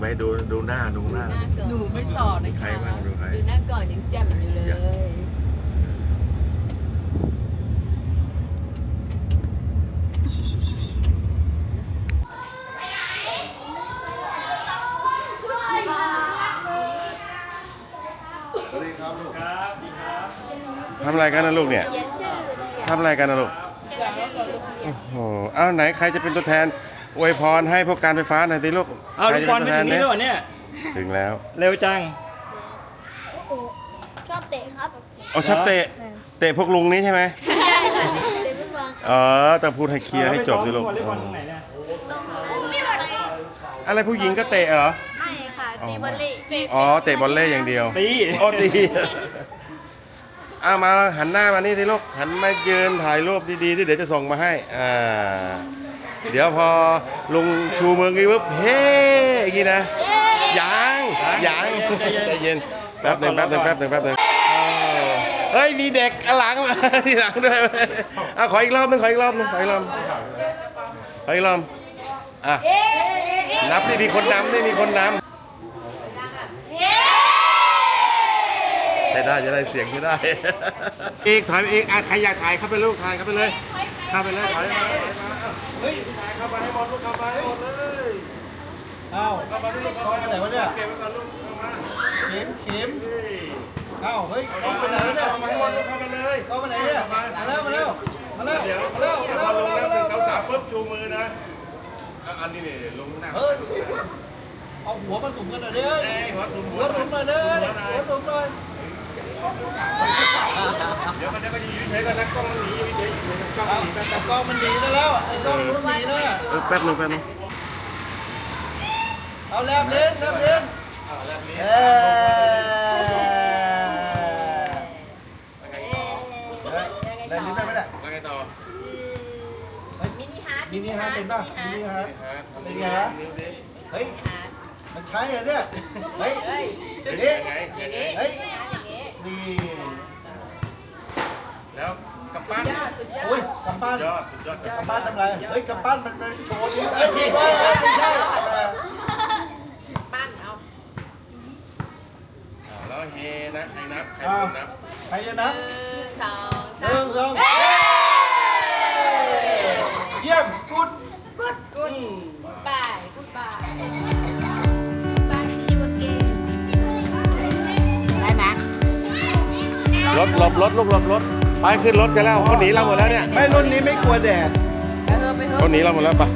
ไว้ดูดูหน้าดูหน้า หนูไม่สอนนะใครคะบ้างดูใคร ดูหน้าก่อนยังแจ่มอยู่เลย ทำอะไรกันนะลูกเนี่ยทำอะไรกันนะลูกโอ้โหอ้าวไหนใครจะเป็นตัวแทน อวยพรให้พวกการไฟฟ้าหน่อยสิลูกเอาใครลูกจะบอลเป็นไปตัวแทนถึงนี้เนี่ยแล้วเหรอเนี่ยถึงแล้ว เร็วจัง ชอบเตะครับอ๋อชอบเตะ เตะพวกลุงนี้ใช่ไหมเตะฟุตบอลอ๋อต้องพูดให้เคลียร์ให้จบสิลูกวอลเลย์บอลตรงไหนเนี่ยไม่บอลเลยอะไรผู้หญิงก็เตะเหรอไม่ค่ะตีบอลเล่เตะอ๋อเตะบอลเล่อย่างเดียวตีโอ้ตีเอามาหันหน้ามานี่สิลูกหันมายืนถ่ายรูปดีๆที่เดี๋ยวจะส่งมาให้อ่า เดี๋ยวพอลุงชูมือกี้ปุ๊บเฮ้อย่างงี้นะยังยังใจเย็นแป๊บหนึ่งแป๊บหนึ่งแป๊บหนึ่งแป๊บหนึ่งเฮ้ยมีเด็กข้างหลังมาที่หลังด้วยเอาขออีกรอบหนึงขออีกรอบหนึงขออีกรอบขออีกรอบอะนับที่มีคนนำที่มีคนนำได้ได้จะได้เสียงที่ได้ อีกถอยไปอีกอะใครอยากถ่ายเข้าไปลูกถ่ายเข้าไปเลย เข้าไปเลยถอยมาถอยมาเฮ้ยถ่ายเข้าไปให้หมดลูกเข้าไปให้หมดเลยเอ้าเข้ามาที่ลูกเข้าไปไหนวะเนี่ยเก็บไว้ก่อนลูกเข้ามาเข็มเข็มเอ้าเฮ้ยเข้าไปไหนเนี่ยเข้ามาให้หมดลูกเข้าไปเลยเข้าไปไหนเนี่ยมาแล้วมาแล้วมาแล้วเดี๋ยวมาแล้วมาแล้วลงมาแล้วแล้วเขาสามปุ๊บชูมือนะอันนี้เนี่ยลงหน้าเฮ้ยเอาหัวมาสุ่มกันหน่อยเอ้ยหัวสูงหัหัวสุ่มหน่อยดิหัวสุ่มหน่อย ดี๋ยวมันจะก็ยืนเฉยๆก่อนนะกล้องมันหนียืนเฉยอยู่กล้องเอาหนีแป๊บแต่กล้องมันหนีซะแล้วไอ้กล้องมันหนีแล้วเออแป๊บหนึงแป๊บหนึงเอาแลบเล่นแลบเล่นเอาแล้วลิ้นเออได้ลิ้นได้ไหมเนี่ยแล้วไงต่อมินิฮาร์ดมินิฮาร์ดเป็นป่ะมินิฮาร์ดเป็นไงฮะเฮ้ยมันใช้เหรอเนี่ยเฮ้ยเฮ้ยเดี๋ยวนี้อย่างงี้เฮ้ยอย่างงี้นี่ แล้วกำปั้นยอดสุดยอโอ้ยดกำปั้นยอดสุดยอดกำปั้นทำไรเฮ้ยกำปั้นมันเป็นโชว์นิ้วเอ้ยไม่ใช่ไม่ใช่เออปั้นเอาอ่าแล้วเฮนะใครนับใครอ้าวนับใครจะหนับนึ่งสองหสานึ่มงสองเยี่ยมกุดกุดกุดอืมบายกุดบายบาสคิวเกมได้ไหมรถหลบรถลูกหลบรถ ไปขึ้นรถกันแล้วเขาหนีเราหมดแล้วเนี่ย ไม่รุ่นนี้ไม่กลัวแดด ไปเถอะไปเถอะเขาหนีเราหมดแล้วปะ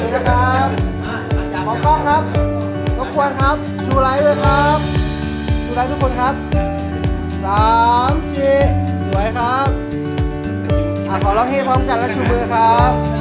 ดีนะครับมองกล้องครับรบกวนครับชูไลท์ด้วยครับชูไลท์ทุกคนครับสามสี่สวยครับอะขอร้องเฮ้พร้อมกันและชูมือครับ